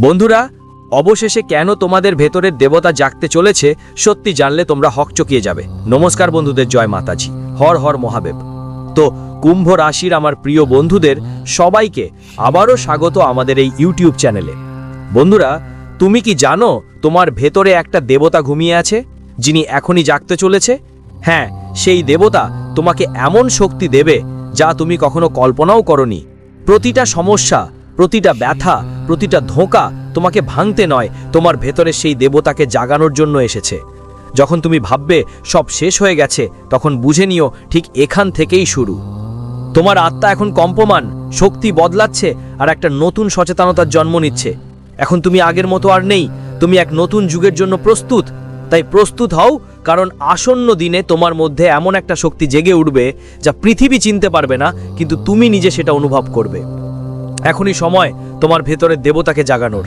বন্ধুরা, অবশেষে কেন তোমাদের ভেতরের দেবতা জাগতে চলেছে সত্যি জানলে তোমরা হকচকিয়ে যাবে। নমস্কার বন্ধুদের, জয় মাতাজি। হর হর মহাদেব। তো কুম্ভ রাশির আমার প্রিয় বন্ধুদের সবাইকে আবারও স্বাগত আমাদের এই ইউটিউব চ্যানেলে। বন্ধুরা, তুমি কি জানো তোমার ভেতরে একটা দেবতা ঘুমিয়ে আছে, যিনি এখনই জাগতে চলেছে? হ্যাঁ সেই দেবতা তোমাকে এমন শক্তি দেবে যা তুমি কখনো কল্পনাও করনি। প্রতিটা সমস্যা প্রতিটা ব্যথা, প্রতিটা ধোঁকা তোমাকে ভাঙতে নয়, তোমার ভেতরে সেই দেবতাকে জাগানোর জন্য এসেছে। যখন তুমি ভাববে সব শেষ হয়ে গেছে, তখন বুঝে নিও ঠিক এখান থেকেই শুরু। তোমার আত্মা এখন কম্পমান, শক্তি বদলাচ্ছে আর একটা নতুন সচেতনতার জন্ম নিচ্ছে। এখন তুমি আগের মতো আর নেই, তুমি এক নতুন যুগের জন্য প্রস্তুত। তাই প্রস্তুত হও, কারণ আসন্ন দিনে তোমার মধ্যে এমন একটা শক্তি জেগে উঠবে যা পৃথিবী চিনতে পারবে না, কিন্তু তুমি নিজে সেটা অনুভব করবে। এখনই সময় তোমার ভেতরের দেবতাকে জাগানোর।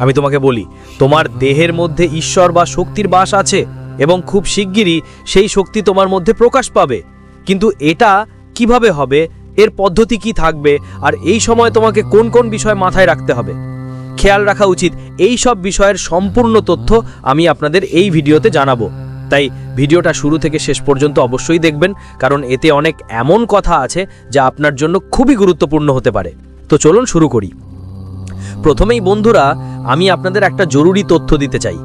আমি তোমাকে বলি, তোমার দেহের মধ্যে ঈশ্বর বা শক্তির বাস আছে এবং খুব শিগগিরই সেই শক্তি তোমার মধ্যে প্রকাশ পাবে। কিন্তু এটা কীভাবে হবে, এর পদ্ধতি কি থাকবে, আর এই সময় তোমাকে কোন কোন বিষয় মাথায় রাখতে হবে? খেয়াল রাখা উচিত, এই সব বিষয়ের সম্পূর্ণ তথ্য আমি আপনাদের এই ভিডিওতে জানাব। তাই ভিডিওটা শুরু থেকে শেষ পর্যন্ত অবশ্যই দেখবেন, কারণ এতে অনেক এমন কথা আছে যা আপনার জন্য খুবই গুরুত্বপূর্ণ হতে পারে। তো চলুন শুরু করি। প্রথমেই বন্ধুরা, আমি আপনাদের একটা জরুরি তথ্য দিতে চাই।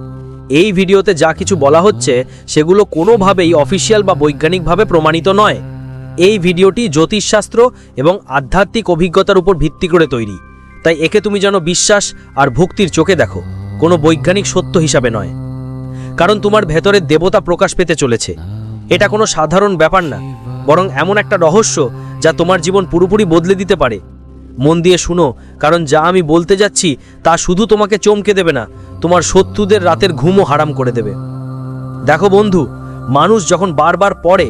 এই ভিডিওতে যা কিছু বলা হচ্ছে, সেগুলো কোনোভাবেই অফিসিয়াল বা বৈজ্ঞানিকভাবে প্রমাণিত নয়। এই ভিডিওটি জ্যোতিষশাস্ত্র এবং আধ্যাত্মিক অভিজ্ঞতার উপর ভিত্তি করে তৈরি। তাই একে তুমি যেন বিশ্বাস আর ভক্তির চোখে দেখো, কোনো বৈজ্ঞানিক সত্য হিসাবে নয়। কারণ তোমার ভেতরে দেবতা প্রকাশ পেতে চলেছে। এটা কোনো সাধারণ ব্যাপার না, বরং এমন একটা রহস্য যা তোমার জীবন পুরোপুরি বদলে দিতে পারে। মন দিয়ে শুনো, কারণ যা আমি বলতে যাচ্ছি, তা শুধু তোমাকে চমকে দেবে না, তোমার শত্রুদের রাতের ঘুমও হারাম করে দেবে। দেখো বন্ধু, মানুষ যখন বারবার পড়ে,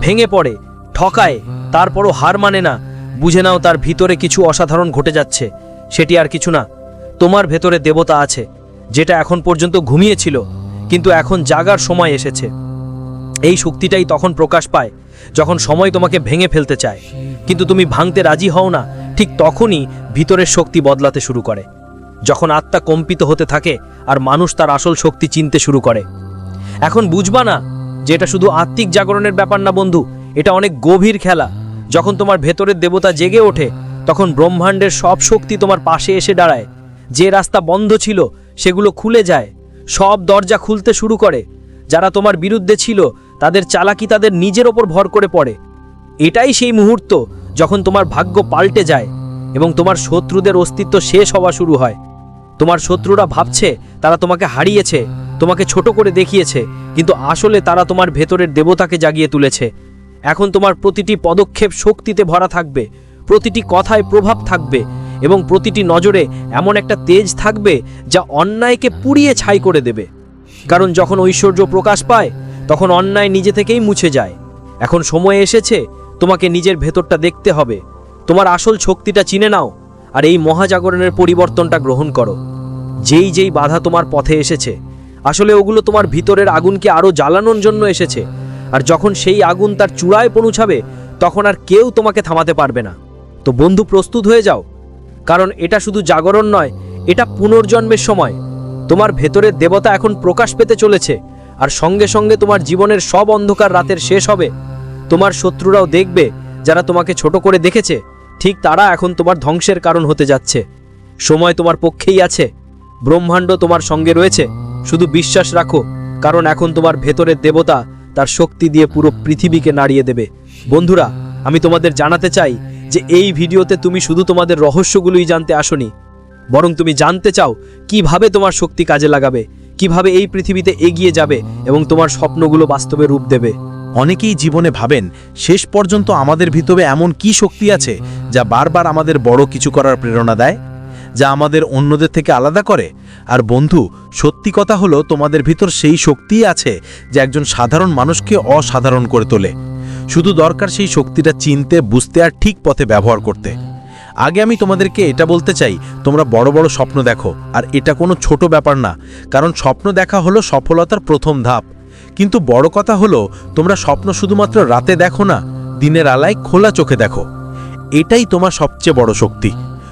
ভেঙে পড়ে, ঠকায়, তারপরও হার মানে না, বুঝে নাও তার ভিতরে কিছু অসাধারণ ঘটে যাচ্ছে, সেটি আর কিছু না, তোমার ভেতরে দেবতা আছে, যেটা এখন পর্যন্ত ঘুমিয়েছিল, কিন্তু এখন জাগার সময় এসেছে। এই শক্তিটাই তখন প্রকাশ পায়, যখন সময় তোমাকে ভেঙে ফেলতে চায়। কিন্তু তুমি ভাঙতে রাজি হও না ঠিক তখনই ভিতরের শক্তি বদলাতে শুরু করে। যখন আত্মা কম্পিত হতে থাকে আর মানুষ তার আসল শক্তি চিনতে শুরু করে। এখন বুঝবা না যে এটা শুধু আত্মিক জাগরণের ব্যাপার না বন্ধু, এটা অনেক গভীর খেলা। যখন তোমার ভেতরের দেবতা জেগে ওঠে, তখন ব্রহ্মাণ্ডের সব শক্তি তোমার পাশে এসে দাঁড়ায়। যে রাস্তা বন্ধ ছিল, সেগুলো খুলে যায়। সব দরজা খুলতে শুরু করে। যারা তোমার বিরুদ্ধে ছিল, তাদের চালাকি তাদের নিজের ওপর ভর করে পড়ে। এটাই সেই মুহূর্ত যখন তোমার ভাগ্য পাল্টে যায় এবং তোমার শত্রুদের অস্তিত্ব শেষ হওয়া শুরু হয়, তোমার শত্রুরা ভাবছে তারা তোমাকে হারিয়েছে, তোমাকে ছোট করে দেখিয়েছে, কিন্তু আসলে তারা তোমার ভেতরের দেবতাকে জাগিয়ে তুলেছে। এখন তোমার প্রতিটি পদক্ষেপ শক্তিতে ভরা থাকবে, প্রতিটি কথায় প্রভাব থাকবে এবং প্রতিটি নজরে এমন একটা তেজ থাকবে যা অন্যায়কে পুড়িয়ে ছাই করে দেবে। কারণ যখন ঐশ্বর্য প্রকাশ পায়, তখন অন্যায় নিজে থেকেই মুছে যায়। এখন সময় এসেছে তোমাকে নিজের ভেতরটা দেখতে হবে। তোমার আসল শক্তিটা চিনে নাও আর এই মহাজাগরণের পরিবর্তনটা গ্রহণ করো। যেই যেই বাধা তোমার পথে এসেছে, আসলে ওগুলো তোমার ভিতরের আগুনকে আরও জ্বালানোর জন্য এসেছে। আর যখন সেই আগুন তার চূড়ায় পৌঁছাবে, তখন আর কেউ তোমাকে থামাতে পারবে না। তো বন্ধু, প্রস্তুত হয়ে যাও। কারণ এটা শুধু জাগরণ নয়, এটা পুনর্জন্মের সময়। তোমার ভেতরের দেবতা এখন প্রকাশ পেতে চলেছে, আর সঙ্গে সঙ্গে তোমার জীবনের সব অন্ধকার রাতের শেষ হবে। তোমার শত্রুরাও দেখবে যারা তোমাকে ছোট করে দেখেছে। ঠিক তারা এখন তোমার ধ্বংসের কারণ হতে যাচ্ছে। সময় তোমার পক্ষেই আছে। ব্রহ্মাণ্ড তোমার সঙ্গে রয়েছে। শুধু বিশ্বাস রাখো, কারণ এখন তোমার ভেতরের দেবতা তার শক্তি দিয়ে পুরো পৃথিবীকে নাড়িয়ে দেবে। বন্ধুরা, আমি তোমাদের জানাতে চাই যে এই ভিডিওতে তুমি শুধু তোমাদের রহস্যগুলোই জানতে আসনি, বরং তুমি জানতে চাও কীভাবে তোমার শক্তি কাজে লাগাবে, কীভাবে এই পৃথিবীতে এগিয়ে যাবে এবং তোমার স্বপ্নগুলো বাস্তবে রূপ দেবে। অনেকেই জীবনে ভাবেন, শেষ পর্যন্ত আমাদের ভিতরে এমন কি শক্তি আছে যা বারবার আমাদের বড় কিছু করার প্রেরণা দেয়? যা আমাদের অন্যদের থেকে আলাদা করে? আর বন্ধু, সত্যি কথা হলো তোমাদের ভিতর সেই শক্তিই আছে যা একজন সাধারণ মানুষকে অসাধারণ করে তোলে। শুধু দরকার সেই শক্তিটা চিনতে, বুঝতে আর ঠিক পথে ব্যবহার করতে। আগে আমি তোমাদেরকে এটা বলতে চাই, তোমরা বড় বড় স্বপ্ন দেখো। আর এটা কোনো ছোট ব্যাপার না, কারণ স্বপ্ন দেখা হলো সফলতার প্রথম ধাপ। কিন্তু বড় কথা হলো, তোমরা স্বপ্ন শুধুমাত্র রাতে দেখো না, দিনের আলায় খোলা চোখে দেখো। এটাই তোমার সবচেয়ে বড় শক্তি।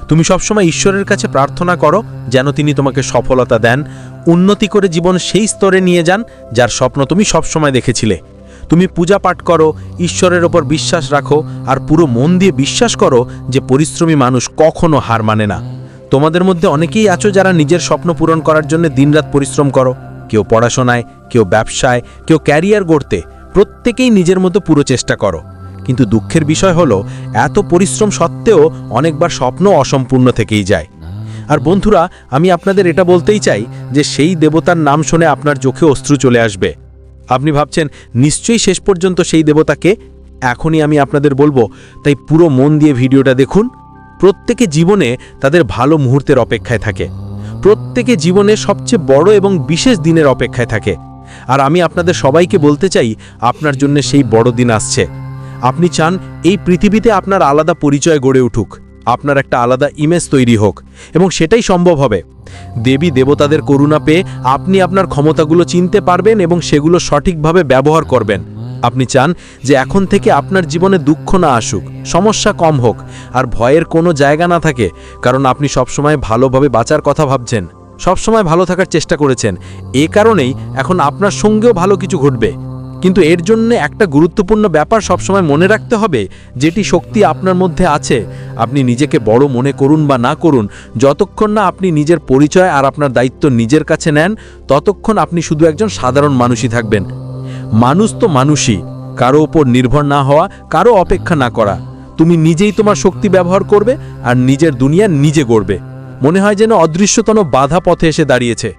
তুমি সবসময় ঈশ্বরের কাছে প্রার্থনা করো, যেন তিনি তোমাকে সফলতা দেন, উন্নতি করে জীবন সেই স্তরে নিয়ে যান, যার স্বপ্ন তুমি সবসময় দেখেছিলে। তুমি পূজা পাঠ করো, ঈশ্বরের ওপর বিশ্বাস রাখো, আর পুরো মন দিয়ে বিশ্বাস করো যে পরিশ্রমী মানুষ কখনো হার মানে না। তোমাদের মধ্যে অনেকেই আছো যারা নিজের স্বপ্ন পূরণ করার জন্য দিনরাত পরিশ্রম করো। কেউ পড়াশোনায়, কেউ ব্যবসায়, কেউ ক্যারিয়ার গড়তে, প্রত্যেকেই নিজের মতো পুরো চেষ্টা করো। কিন্তু দুঃখের বিষয় হলো, এত পরিশ্রম সত্ত্বেও অনেকবার স্বপ্ন অসম্পূর্ণ থেকেই যায়। আর বন্ধুরা, আমি আপনাদের এটা বলতেই চাই যে সেই দেবতার নাম শুনে আপনার চোখে অশ্রু চলে আসবে। আপনি ভাবছেন, নিশ্চয়ই শেষ পর্যন্ত সেই দেবতাকে? এখনই আমি আপনাদের বলব, তাই পুরো মন দিয়ে ভিডিওটা দেখুন। প্রত্যেকে জীবনে তাদের ভালো মুহূর্তের অপেক্ষায় থাকে। প্রত্যেকে জীবনে সবচেয়ে বড় এবং বিশেষ দিনের অপেক্ষায় থাকে। আর আমি আপনাদের সবাইকে বলতে চাই, আপনার জন্য সেই বড় দিন আসছে। আপনি চান এই পৃথিবীতে আপনার আলাদা পরিচয় গড়ে উঠুক, আপনার একটা আলাদা ইমেজ তৈরি হোক, এবং সেটাই সম্ভব হবে। দেবী দেবতাদের করুণা পেয়ে আপনি আপনার ক্ষমতাগুলো চিনতে পারবেন এবং সেগুলো সঠিকভাবে ব্যবহার করবেন। আপনি চান যে এখন থেকে আপনার জীবনে দুঃখ না আসুক, সমস্যা কম হোক, আর ভয়ের কোনো জায়গা না থাকে, কারণ আপনি সবসময় ভালোভাবে বাঁচার কথা ভাবছেন, সবসময় ভালো থাকার চেষ্টা করেছেন। এ কারণেই এখন আপনার সঙ্গেও ভালো কিছু ঘটবে। কিন্তু এর জন্য একটা গুরুত্বপূর্ণ ব্যাপার সবসময় মনে রাখতে হবে, যেটি শক্তি আপনার মধ্যে আছে। আপনি নিজেকে বড় মনে করুন বা না করুন, যতক্ষণ না আপনি নিজের পরিচয় আর আপনার দায়িত্ব নিজের কাছে নেন, ততক্ষণ আপনি শুধু একজন সাধারণ মানুষই থাকবেন। মানুষ তো মানুষই, কারও ওপর নির্ভর না হওয়া, কারও অপেক্ষা না করা। তুমি নিজেই তোমার শক্তি ব্যবহার করবে আর নিজের দুনিয়া নিজে গড়বে। মনে হয় যেন অদৃশ্যতন বাধা পথে এসে দাঁড়িয়েছে।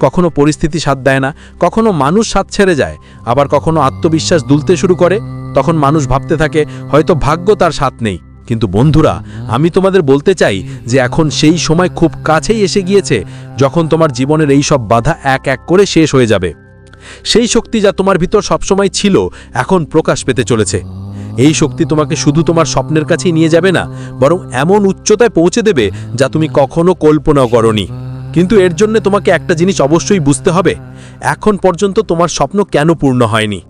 কখনো পরিস্থিতি সাথ দেয় না, কখনো মানুষ সাথ ছেড়ে যায়। আবার কখনো আত্মবিশ্বাস দুলতে শুরু করে, তখন মানুষ ভাবতে থাকে, হয়তো ভাগ্য তার সাথ নেই। কিন্তু বন্ধুরা, আমি তোমাদের বলতে চাই যে এখন সেই সময় খুব কাছেই এসে গিয়েছে, যখন তোমার জীবনের এই সব বাধা এক এক করে শেষ হয়ে যাবে। সেই শক্তি যা তোমার ভিতর সবসময় ছিল, এখন প্রকাশ পেতে চলেছে। এই শক্তি তোমাকে শুধু তোমার স্বপ্নের কাছেই নিয়ে যাবে না, বরং এমন উচ্চতায় পৌঁছে দেবে যা তুমি কখনো কল্পনাও করনি। কিন্তু এর জন্য তোমাকে একটা জিনিস অবশ্যই বুঝতে হবে, এখন পর্যন্ত তোমার স্বপ্ন কেন পূর্ণ হয়নি?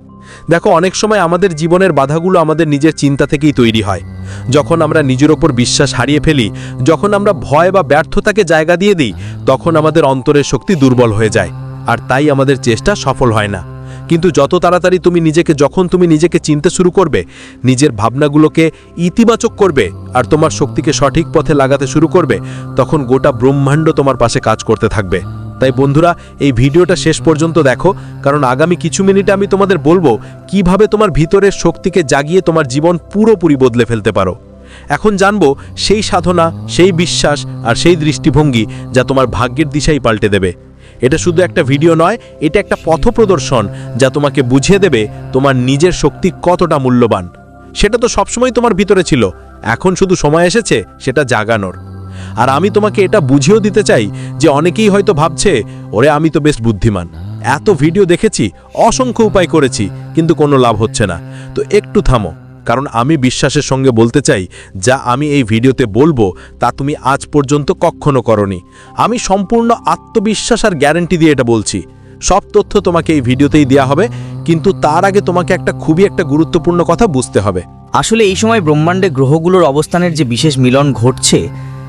দেখো, অনেক সময় আমাদের জীবনের বাধাগুলো আমাদের নিজের চিন্তা থেকেই তৈরি হয়। যখন আমরা নিজের ওপর বিশ্বাস হারিয়ে ফেলি, যখন আমরা ভয় বা ব্যর্থতাকে জায়গা দিয়ে দিই, তখন আমাদের অন্তরের শক্তি দুর্বল হয়ে যায়। আর তাই আমাদের চেষ্টা সফল হয় না। কিন্তু যত তাড়াতাড়ি তুমি নিজেকে, যখন তুমি নিজেকে চিনতে শুরু করবে, নিজের ভাবনাগুলোকে ইতিবাচক করবে আর তোমার শক্তিকে সঠিক পথে লাগাতে শুরু করবে, তখন গোটা ব্রহ্মাণ্ড তোমার পাশে কাজ করতে থাকবে। তাই বন্ধুরা, এই ভিডিওটা শেষ পর্যন্ত দেখো, কারণ আগামী কিছু মিনিটে আমি তোমাদের বলব, কীভাবে তোমার ভিতরের শক্তিকে জাগিয়ে তোমার জীবন পুরোপুরি বদলে ফেলতে পারো। এখন জানব, সেই সাধনা, সেই বিশ্বাস আর সেই দৃষ্টিভঙ্গি যা তোমার ভাগ্যের দিশাই পাল্টে দেবে। এটা শুধু একটা ভিডিও নয়, এটা একটা পথ প্রদর্শন যা তোমাকে বুঝিয়ে দেবে তোমার নিজের শক্তি কতটা মূল্যবান। সেটা তো সবসময় তোমার ভিতরে ছিল। এখন শুধু সময় এসেছে সেটা জাগানোর। আর আমি তোমাকে এটা বুঝিয়েও দিতে চাই যে অনেকেই হয়তো ভাবছে, ওরে, আমি তো বেশ বুদ্ধিমান। এত ভিডিও দেখেছি, অসংখ্য উপায় করেছি, কিন্তু কোনো লাভ হচ্ছে না। তো একটু থামো। কারণ আমি বিশ্বাসের সঙ্গে বলতে চাই, যা আমি এই ভিডিওতে বলব, তা তুমি আজ পর্যন্ত কখনো করনি। আমি সম্পূর্ণ আত্মবিশ্বাস আর গ্যারান্টি দিয়ে এটা বলছি। সব তথ্য তোমাকে এই ভিডিওতেই দেওয়া হবে, কিন্তু তার আগে তোমাকে একটা খুবই একটা গুরুত্বপূর্ণ কথা বুঝতে হবে। আসলে এই সময় ব্রহ্মাণ্ডে গ্রহগুলোর অবস্থানের যে বিশেষ মিলন ঘটছে,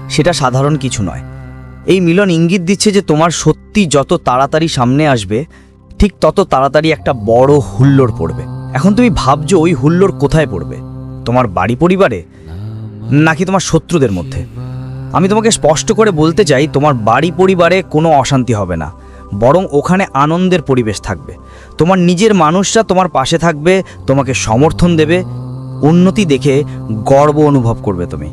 সেটা সাধারণ কিছু নয়। এই মিলন ইঙ্গিত দিচ্ছে যে তোমার সত্যি যত তাড়াতাড়ি সামনে আসবে, ঠিক তত তাড়াতাড়ি একটা বড় হুল্লোড় পড়বে। এখন তুমি ভাবছ ওই হুল্লোড় কোথায় পড়বে? তোমার বাড়ি পরিবারে? নাকি তোমার শত্রুদের মধ্যে? আমি তোমাকে স্পষ্ট করে বলতে চাই, তোমার বাড়ি পরিবারে কোনো অশান্তি হবে না। বরং ওখানে আনন্দের পরিবেশ থাকবে। তোমার নিজের মানুষরা তোমার পাশে থাকবে, তোমাকে সমর্থন দেবে, উন্নতি দেখে গর্ব অনুভব করবে তুমি।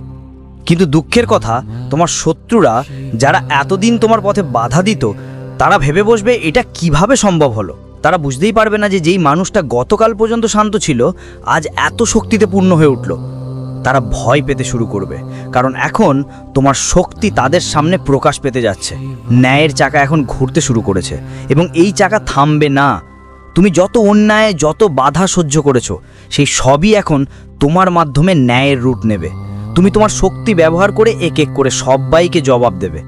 কিন্তু দুঃখের কথা, তোমার শত্রুরা যারা এতদিন তোমার পথে বাধা দিত, তারা ভেবে বসবে, এটা কীভাবে সম্ভব হলো? তারা বুঝতেই পারবে না যে যেই মানুষটা গতকাল পর্যন্ত শান্ত ছিল, আজ এত শক্তিতে পূর্ণ হয়ে উঠল। তারা ভয় পেতে শুরু করবে, কারণ এখন তোমার শক্তি তাদের সামনে প্রকাশ পেতে যাচ্ছে। ন্যায়ের চাকা এখন ঘুরতে শুরু করেছে, এবং এই চাকা থামবে না। তুমি যত অন্যায়, যত বাধা সহ্য করেছ, সেই সবই এখন তোমার মাধ্যমে ন্যায়ের রূট নেবে। তুমি তোমার শক্তি ব্যবহার করে এক এক করে সবাইকে জবাব দেবে।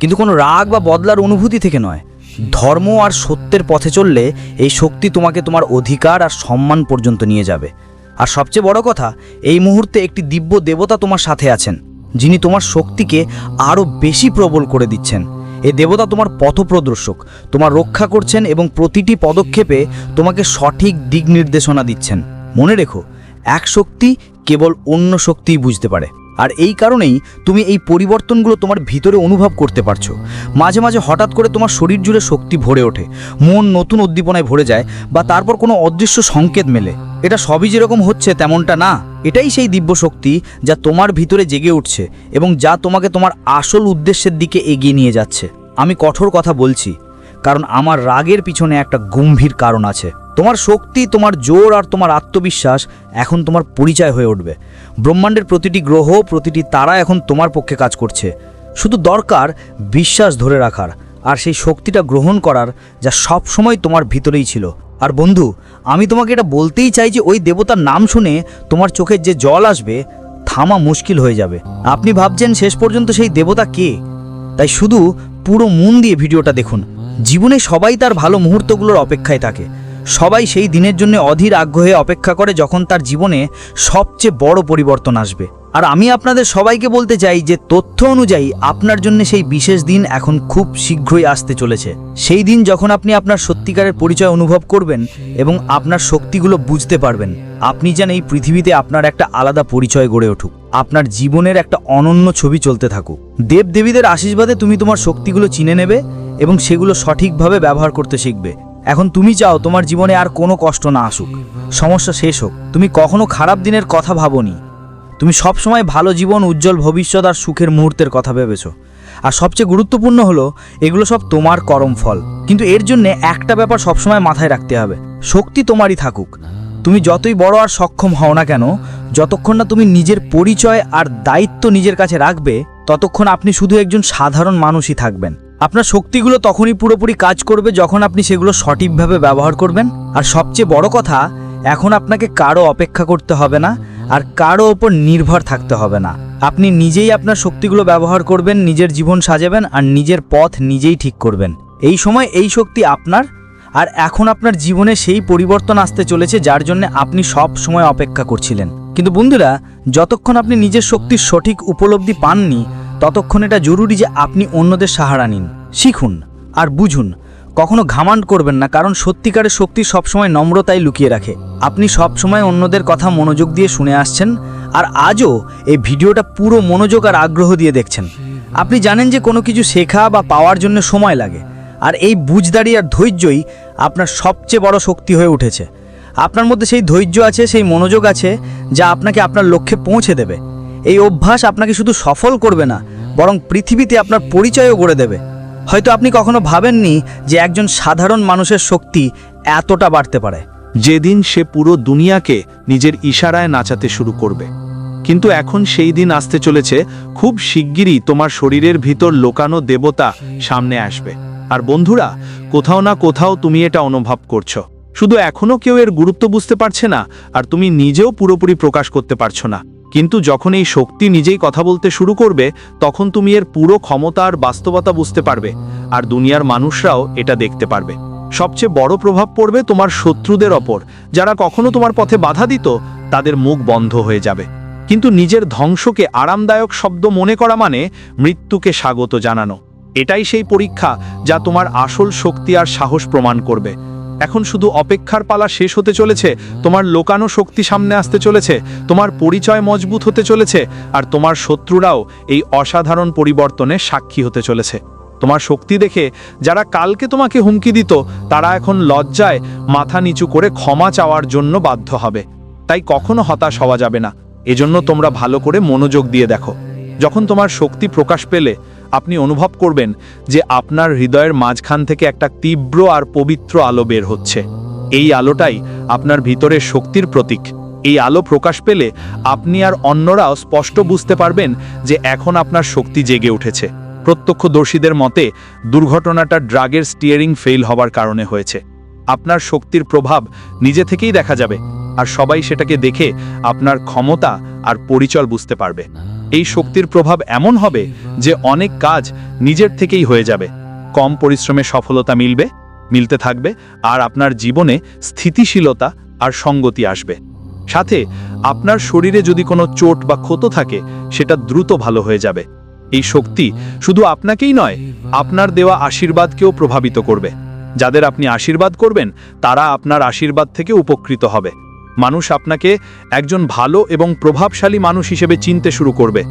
কিন্তু কোনো রাগ বা বদলার অনুভূতি থেকে নয়। ধর্ম আর সত্যের পথে চললে এই শক্তি তোমাকে তোমার অধিকার আর সম্মান পর্যন্ত নিয়ে যাবে। আর সবচেয়ে বড় কথা, এই মুহূর্তে একটি দিব্য দেবতা তোমার সাথে আছেন, যিনি তোমার শক্তিকে আরও বেশি প্রবল করে দিচ্ছেন। এ দেবতা তোমার পথপ্রদর্শক, তোমার রক্ষা করছেন এবং প্রতিটি পদক্ষেপে তোমাকে সঠিক দিক নির্দেশনা দিচ্ছেন। মনে রেখো, এক শক্তি কেবল অন্য শক্তিই বুঝতে পারে। আর এই কারণেই তুমি এই পরিবর্তনগুলো তোমার ভিতরে অনুভব করতে পারছ। মাঝে মাঝে হঠাৎ করে তোমার শরীর জুড়ে শক্তি ভরে ওঠে, মন নতুন উদ্দীপনায় ভরে যায় বা তারপর কোনো অদৃশ্য সংকেত মেলে। এটা সবই যেরকম হচ্ছে তেমনটা না। এটাই সেই দিব্য শক্তি যা তোমার ভিতরে জেগে উঠছে এবং যা তোমাকে তোমার আসল উদ্দেশ্যের দিকে এগিয়ে নিয়ে যাচ্ছে। আমি কঠোর কথা বলছি, কারণ আমার রাগের পিছনে একটা গম্ভীর কারণ আছে। তোমার শক্তি, তোমার জোর আর তোমার আত্মবিশ্বাস এখন তোমার পরিচয় হয়ে উঠবে। ব্রহ্মাণ্ডের প্রতিটি গ্রহ, প্রতিটি তারা এখন তোমার পক্ষে কাজ করছে। শুধু দরকার বিশ্বাস ধরে রাখার আর সেই শক্তিটা গ্রহণ করার যা সব সময় তোমার ভিতরেই ছিল। আর বন্ধু, আমি তোমাকে এটা বলতেই চাই যে ওই দেবতার নাম শুনে তোমার চোখের যে জল আসবে, থামা মুশকিল হয়ে যাবে। আপনি ভাবছেন শেষ পর্যন্ত সেই দেবতা কে? তাই শুধু পুরো মন দিয়ে ভিডিওটা দেখুন। জীবনে সবাই তার ভালো মুহূর্তগুলোর অপেক্ষায় থাকে। সবাই সেই দিনের জন্য অধীর আগ্রহে অপেক্ষা করে যখন তার জীবনে সবচেয়ে বড় পরিবর্তন আসবে। আর আমি আপনাদের সবাইকে বলতে চাই যে তথ্য অনুযায়ী আপনার জন্য সেই বিশেষ দিন এখন খুব শীঘ্রই আসতে চলেছে। সেই দিন যখন আপনি আপনার সত্যিকারের পরিচয় অনুভব করবেন এবং আপনার শক্তিগুলো বুঝতে পারবেন, আপনি যেন এই পৃথিবীতে আপনার একটা আলাদা পরিচয় গড়ে উঠুক, আপনার জীবনের একটা অনন্য ছবি চলতে থাকুক। দেবদেবীদের আশীর্বাদে তুমি তোমার শক্তিগুলো চিনে নেবে এবং সেগুলো সঠিকভাবে ব্যবহার করতে শিখবে। এখন তুমি চাও তোমার জীবনে আর কোনো কষ্ট না আসুক। সমস্যা শেষ হোক। তুমি কখনো খারাপ দিনের কথা ভাবোনি। তুমি সবসময় ভালো জীবন, উজ্জ্বল ভবিষ্যৎ আর সুখের মুহূর্তের কথা ভেবেছো। আর সবচেয়ে গুরুত্বপূর্ণ হলো, এগুলো সব তোমার করম ফল। কিন্তু এর জন্য একটা ব্যাপার সবসময় মাথায় রাখতে হবে। শক্তি তোমারই থাকুক। তুমি যতই বড় আর সক্ষম হও না কেন, যতক্ষণ না তুমি নিজের পরিচয় আর দায়িত্ব নিজের কাছে রাখবে, ততক্ষণ আপনি শুধু একজন সাধারণ মানুষই থাকবেন। আপনার শক্তিগুলো তখনই পুরোপুরি কাজ করবে যখন আপনি সেগুলো সঠিকভাবে ব্যবহার করবেন। আর সবচেয়ে বড় কথা, এখন আপনাকে কারও অপেক্ষা করতে হবে না, আর কারও ওপর নির্ভর থাকতে হবে না। আপনি নিজেই আপনার শক্তিগুলো ব্যবহার করবেন, নিজের জীবন সাজাবেন, আর নিজের পথ নিজেই ঠিক করবেন। এই সময় এই শক্তি আপনার, আর এখন আপনার জীবনে সেই পরিবর্তন আসতে চলেছে যার জন্য আপনি সব সময় অপেক্ষা করছিলেন। কিন্তু বন্ধুরা, যতক্ষণ আপনি নিজের শক্তির সঠিক উপলব্ধি পাননি ততক্ষণ এটা জরুরি যে আপনি অন্যদের সাহারা নিন, শিখুন আর বুঝুন। কখনো ঘামান্ড করবেন না, কারণ সত্যিকারের শক্তি সবসময় নম্রতাই লুকিয়ে রাখে। আপনি সবসময় অন্যদের কথা মনোযোগ দিয়ে শুনে আসছেন আর আজও এই ভিডিওটা পুরো মনোযোগ আর আগ্রহ দিয়ে দেখছেন। আপনি জানেন যে কোনো কিছু শেখা বা পাওয়ার জন্য সময় লাগে, আর এই বুঝদারি আর ধৈর্যই আপনার সবচেয়ে বড় শক্তি হয়ে উঠেছে। আপনার মধ্যে সেই ধৈর্য আছে, সেই মনোযোগ আছে, যা আপনাকে আপনার লক্ষ্যে পৌঁছে দেবে। এই অভ্যাস আপনাকে শুধু সফল করবে না, বরং পৃথিবীতে আপনার পরিচয়ও গড়ে দেবে। হয়তো আপনি কখনো ভাবেননি যে একজন সাধারণ মানুষের শক্তি এতটা বাড়তে পারে। যেদিন সে পুরো দুনিয়াকে নিজের ইশারায় নাচাতে শুরু করবে। কিন্তু এখন সেই দিন আসতে চলেছে, খুব শিগগিরই তোমার শরীরের ভিতর লোকানো দেবতা সামনে আসবে। আর বন্ধুরা, কোথাও না কোথাও তুমি এটা অনুভব করছ। শুধু এখনও কেউ এর গুরুত্ব বুঝতে পারছে না, আর তুমি নিজেও পুরোপুরি প্রকাশ করতে পারছ না। কিন্তু যখন এই শক্তি নিজেই কথা বলতে শুরু করবে, তখন তুমি এর পুরো ক্ষমতা আর বাস্তবতা বুঝতে পারবে, আর দুনিয়ার মানুষরাও এটা দেখতে পারবে। সবচেয়ে বড় প্রভাব পড়বে তোমার শত্রুদের ওপর। যারা কখনো তোমার পথে বাধা দিত, তাদের মুখ বন্ধ হয়ে যাবে। কিন্তু নিজের ধ্বংসকে আরামদায়ক শব্দ মনে করা মানে মৃত্যুকে স্বাগত জানানো। এটাই সেই পরীক্ষা যা তোমার আসল শক্তি আর সাহস প্রমাণ করবে। এখন শুধু অপেক্ষার পালা শেষ হতে চলেছে, তোমার লোকানো শক্তি সামনে আসতে চলেছে, তোমার পরিচয় মজবুত হতে চলেছে, আর তোমার শত্রুরাও এই অসাধারণ পরিবর্তনে সাক্ষী হতে চলেছে। তোমার শক্তি দেখে যারা কালকে তোমাকে হুমকি দিত, তারা এখন লজ্জায় মাথা নিচু করে ক্ষমা চাওয়ার জন্য বাধ্য হবে। তাই কখনো হতাশ হওয়া যাবে না। এজন্য তোমরা ভালো করে মনোযোগ দিয়ে দেখো। যখন তোমার শক্তি প্রকাশ পেলে আপনি অনুভব করবেন যে আপনার হৃদয়ের মাঝখান থেকে একটা তীব্র আর পবিত্র আলো বের হচ্ছে। এই আলোটাই আপনার ভিতরের শক্তির প্রতীক। এই আলো প্রকাশ পেলে আপনি আর অন্যরাও স্পষ্ট বুঝতে পারবেন যে এখন আপনার শক্তি জেগে উঠেছে। প্রত্যক্ষদর্শীদের মতে, দুর্ঘটনাটা ড্রাগের স্টিয়ারিং ফেল হওয়ার কারণে হয়েছে। আপনার শক্তির প্রভাব নিজে থেকেই দেখা যাবে, আর সবাই সেটাকে দেখে আপনার ক্ষমতা আর পরিচয় বুঝতে পারবে। এই শক্তির প্রভাব এমন হবে যে অনেক কাজ নিজের থেকেই হয়ে যাবে। কম পরিশ্রমে সফলতা মিলবে, মিলতে থাকবে, আর আপনার জীবনে স্থিতিশীলতা আর সঙ্গতি আসবে। সাথে, আপনার শরীরে যদি কোনো চোট বা ক্ষত থাকে, সেটা দ্রুত ভালো হয়ে যাবে। এই শক্তি শুধু আপনাকেই নয়, আপনার দেওয়া আশীর্বাদকেও প্রভাবিত করবে। যাদের আপনি আশীর্বাদ করবেন, তারা আপনার আশীর্বাদ থেকে উপকৃত হবে। মানুষ আপনাকে একজন ভালো এবং প্রভাবশালী মানুষ হিসেবে চিনতে শুরু করবে।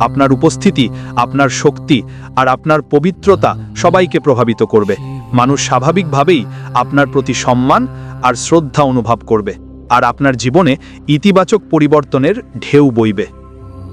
আপনার উপস্থিতি, আপনার শক্তি আর আপনার পবিত্রতা সবাইকে প্রভাবিত করবে। মানুষ স্বাভাবিকভাবেই আপনার প্রতি সম্মান আর শ্রদ্ধা অনুভব করবে আর আপনার জীবনে ইতিবাচক পরিবর্তনের ঢেউ বইবে।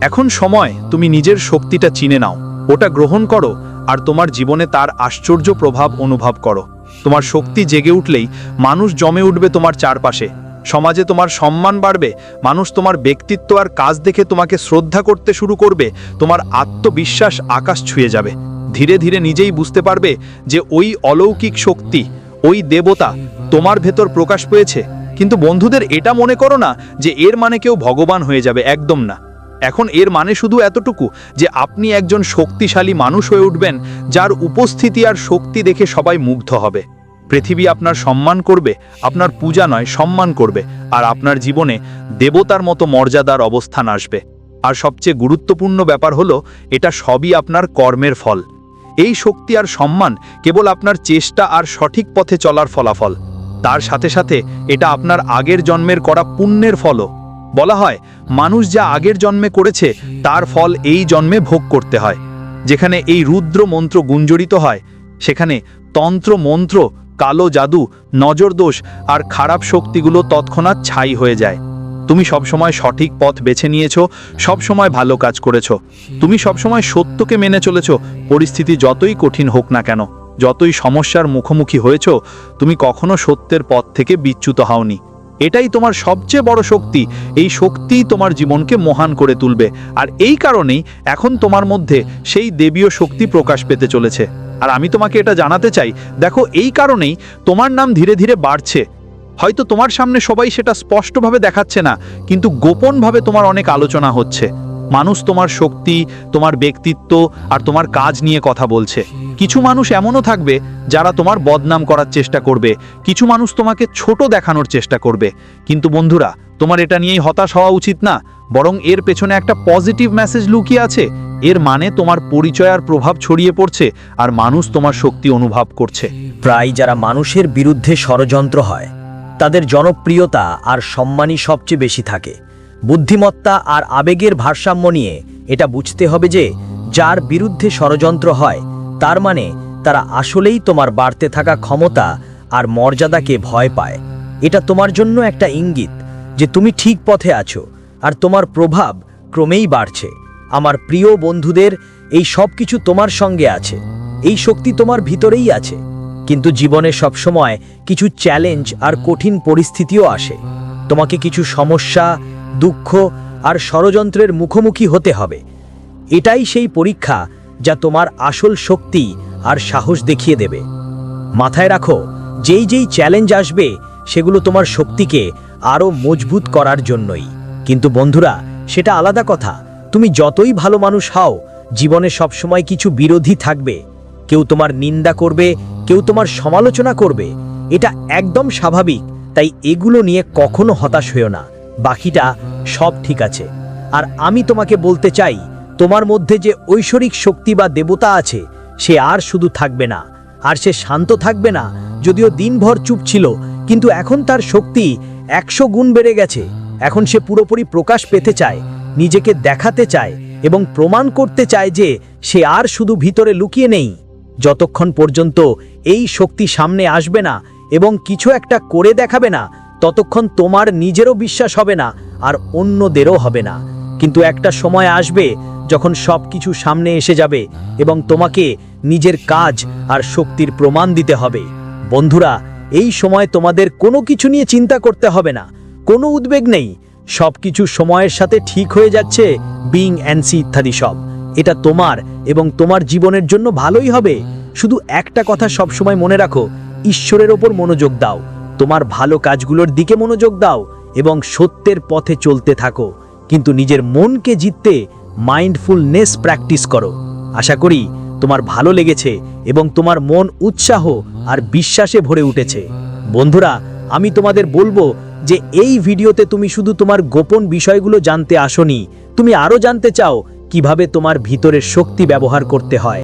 এখন সময়, তুমি নিজের শক্তিটা চিনে নাও। ওটা গ্রহণ করো আর তোমার জীবনে তার আশ্চর্য প্রভাব অনুভব করো। তোমার শক্তি জেগে উঠলেই মানুষ জমে উঠবে তোমার চারপাশে। সমাজে তোমার সম্মান বাড়বে, মানুষ তোমার ব্যক্তিত্ব আর কাজ দেখে তোমাকে শ্রদ্ধা করতে শুরু করবে, তোমার আত্মবিশ্বাস আকাশ ছুঁয়ে যাবে। ধীরে ধীরে নিজেই বুঝতে পারবে যে ওই অলৌকিক শক্তি, ওই দেবতা তোমার ভেতর প্রকাশ পেয়েছে। কিন্তু বন্ধুদের এটা মনে করো না যে এর মানে কেউ ভগবান হয়ে যাবে, একদম না। এখন এর মানে শুধু এতটুকু যে আপনি একজন শক্তিশালী মানুষ হয়ে উঠবেন, যার উপস্থিতি আর শক্তি দেখে সবাই মুগ্ধ হবে। পৃথিবী আপনার সম্মান করবে, আপনার পূজা নয়, সম্মান করবে, আর আপনার জীবনে দেবতার মতো মর্যাদার অবস্থান আসবে। আর সবচেয়ে গুরুত্বপূর্ণ ব্যাপার হলো, এটা সবই আপনার কর্মের ফল। এই শক্তি আর সম্মান কেবল আপনার চেষ্টা আর সঠিক পথে চলার ফলাফল। তার সাথে সাথে এটা আপনার আগের জন্মের করা পুণ্যের ফলও। বলা হয়, মানুষ যা আগের জন্মে করেছে, তার ফল এই জন্মে ভোগ করতে হয়। যেখানে এই রুদ্র মন্ত্র গুঞ্জরিত হয়, সেখানে তন্ত্র মন্ত্র কালো জাদু, নজরদোষ আর খারাপ শক্তিগুলো তৎক্ষণাৎ ছাই হয়ে যায়। তুমি সবসময় সঠিক পথ বেছে নিয়েছো, সবসময় ভালো কাজ করেছ। তুমি সবসময় সত্যকে মেনে চলেছো, পরিস্থিতি যতই কঠিন হোক না কেন। যতই সমস্যার মুখোমুখি হয়েছো, তুমি কখনো সত্যের পথ থেকে বিচ্যুত হওনি। এটাই তোমার সবচেয়ে বড় শক্তি। এই শক্তিই তোমার জীবনকে মহান করে তুলবে। আর এই কারণেই এখন তোমার মধ্যে সেই দেবীয় শক্তি প্রকাশ পেতে চলেছে। আর আমি তোমাকে এটা জানাতে চাই। দেখো, এই কারণেই তোমার নাম ধীরে ধীরে বাড়ছে। হয়তো তোমার সামনে সবাই সেটা স্পষ্টভাবে দেখাচ্ছে না, কিন্তু গোপনভাবে তোমার অনেক আলোচনা হচ্ছে। মানুষ তোমার শক্তি, তোমার ব্যক্তিত্ব আর তোমার কাজ নিয়ে কথা বলছে। কিছু মানুষ এমনও থাকবে যারা তোমার বদনাম করার চেষ্টা করবে। কিছু মানুষ তোমাকে ছোট দেখানোর চেষ্টা করবে। কিন্তু বন্ধুরা, তোমার এটা নিয়েই হতাশ হওয়া উচিত না? বরং এর পেছনে একটা পজিটিভ মেসেজ লুকিয়ে আছে। এর মানে তোমার পরিচয় আর প্রভাব ছড়িয়ে পড়ছে আর মানুষ তোমার শক্তি অনুভব করছে। প্রায় যারা মানুষের বিরুদ্ধে ষড়যন্ত্র হয়, তাদের জনপ্রিয়তা আর সম্মানই সবচেয়ে বেশি থাকে। বুদ্ধিমত্তা আর আবেগের ভারসাম্য নিয়ে এটা বুঝতে হবে যে, যার বিরুদ্ধে ষড়যন্ত্র হয়, তার মানে তারা আসলেই তোমার বাড়তে থাকা ক্ষমতা আর মর্যাদাকে ভয় পায়। এটা তোমার জন্য একটা ইঙ্গিত যে তুমি ঠিক পথে আছো। আর তোমার প্রভাব ক্রমেই বাড়ছে। আমার প্রিয় বন্ধুদের, এই সব কিছু তোমার সঙ্গে আছে। এই শক্তি তোমার ভিতরেই আছে। কিন্তু জীবনে সবসময় কিছু চ্যালেঞ্জ আর কঠিন পরিস্থিতিও আসে। তোমাকে কিছু সমস্যা, দুঃখ আর ষড়যন্ত্রের মুখোমুখি হতে হবে। এটাই সেই পরীক্ষা যা তোমার আসল শক্তি আর সাহস দেখিয়ে দেবে। মাথায় রাখো, যেই যেই চ্যালেঞ্জ আসবে, সেগুলো তোমার শক্তিকে আরও মজবুত করার জন্যই। কিন্তু বন্ধুরা, সেটা আলাদা কথা। তুমি যতই ভালো মানুষ হও, জীবনে সবসময় কিছু বিরোধী থাকবে। কেউ তোমার নিন্দা করবে, কেউ তোমার সমালোচনা করবে। এটা একদম স্বাভাবিক, তাই এগুলো নিয়ে কখনো হতাশ হয়েও না। বাকিটা সব ঠিক আছে। আর আমি তোমাকে বলতে চাই, তোমার মধ্যে যে ঐশ্বরিক শক্তি বা দেবতা আছে, সে আর শুধু থাকবে না। আর সে শান্ত থাকবে না, যদিও দিনভর চুপ ছিল, কিন্তু এখন তার শক্তি একশো গুণ বেড়ে গেছে। এখন সে পুরোপুরি প্রকাশ পেতে চায়, নিজেকে দেখাতে চায় এবং প্রমাণ করতে চায় যে সে আর শুধু ভিতরে লুকিয়ে নেই। যতক্ষণ পর্যন্ত এই শক্তি সামনে আসবে না এবং কিছু একটা করে দেখাবে না, ততক্ষণ তোমার নিজেরও বিশ্বাস হবে না আর অন্যদেরও হবে না। কিন্তু একটা সময় আসবে যখন সব কিছু সামনে এসে যাবে এবং তোমাকে নিজের কাজ আর শক্তির প্রমাণ দিতে হবে। বন্ধুরা, এই সময় তোমাদের কোনো কিছু নিয়ে চিন্তা করতে হবে না। কোনো উদ্বেগ নেই। সব কিছু সময়ের সাথে ঠিক হয়ে যাচ্ছে বিং অ্যান্সি ইত্যাদি সব। এটা তোমার এবং তোমার জীবনের জন্য ভালোই হবে। শুধু একটা কথা সবসময় মনে রাখো, ঈশ্বরের ওপর মনোযোগ দাও। তোমার ভালো কাজগুলোর দিকে মনোযোগ দাও এবং সত্যের পথে চলতে থাকো। কিন্তু নিজের মনকে জিততে মাইন্ডফুলনেস প্র্যাকটিস করো। আশা করি তোমার ভালো লেগেছে এবং তোমার মন উৎসাহ আর বিশ্বাসে ভরে উঠেছে। বন্ধুরা, আমি তোমাদের বলব যে এই ভিডিওতে তুমি শুধু তোমার গোপন বিষয়গুলো জানতে আসনি, তুমি আরও জানতে চাও কীভাবে তোমার ভিতরের শক্তি ব্যবহার করতে হয়।